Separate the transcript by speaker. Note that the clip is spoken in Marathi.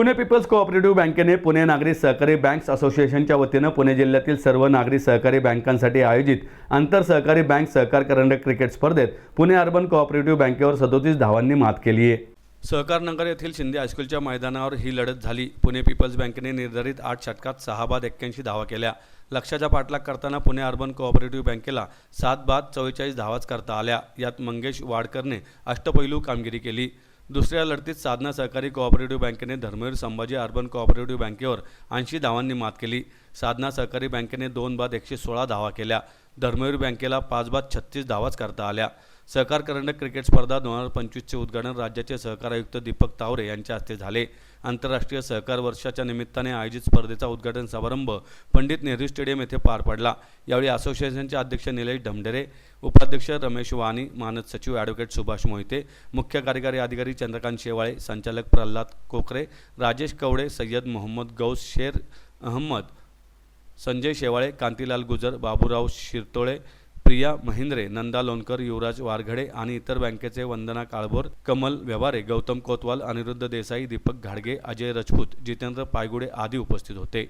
Speaker 1: पुणे पीपल्स कोऑपरेटिव्ह बँकेने पुणे नागरी सहकारी बँक्स असोसिएशनच्या वतीनं पुणे जिल्ह्यातील सर्व नागरी सहकारी बँकांसाठी आयोजित आंतर सहकारी बँक सहकार करंडक क्रिकेट स्पर्धेत पुणे अर्बन कोऑपरेटिव्ह बँकेवर सदोतीस धावांनी मात केली आहे. सहकारनगर येथील शिंदे हायस्कूलच्या मैदानावर ही लढत झाली. पुणे पीपल्स बँकेने निर्धारित आठ षटकात सहा बाद एक्क्याऐंशी धावा केल्या. लक्षाचा पाठलाग करताना पुणे अर्बन कोऑपरेटिव्ह बँकेला सात बाद चव्वेचाळीस धावाच करता आल्या. यात मंगेश वाडकरने अष्टपैलू कामगिरी केली. दुसऱ्या लढतीत साधना सहकारी कोऑपरेटिव्ह बँकेने धर्मवीर संभाजी अर्बन कोऑपरेटिव्ह बँकेवर ऐंशी धावांनी मात केली. साधना सहकारी बँकेने दोन बाद एकशे सोळा धावा केल्या. धर्मवीर बँकेला पाच बाद छत्तीस धावाच करता आल्या. सहकार करंडक क्रिकेट स्पर्धा दोन हजार पंचवीसचे उद्घाटन राज्याचे सहकार आयुक्त दीपक तावरे यांच्या हस्ते झाले. आंतरराष्ट्रीय सहकार वर्षाच्या निमित्ताने आयोजित स्पर्धेचा उद्घाटन समारंभ पंडित नेहरू स्टेडियम येथे पार पडला. यावेळी असोसिएशनचे अध्यक्ष निलेश ढमढेरे उपाध्यक्ष रमेश वाणी मानद सचिव ॲडव्होकेट सुभाष मोहिते मुख्य कार्यकारी अधिकारी चंद्रकांत शेवाळे संचालक प्रल्हाद कोकरे राजेश कवडे सय्यद मोहम्मद गौस शेर अहमद संजय शेवाळे कांतीलाल गुजर बाबूराव शिरतोळे प्रिया महिंद्रे नंदा लोणकर युवराज वारघडे आणि इतर बँकेचे वंदना काळभोर कमल व्यवहारे गौतम कोतवाल अनिरुद्ध देसाई दीपक घाडगे अजय रजपूत जितेंद्र पायगुडे आदी उपस्थित होते.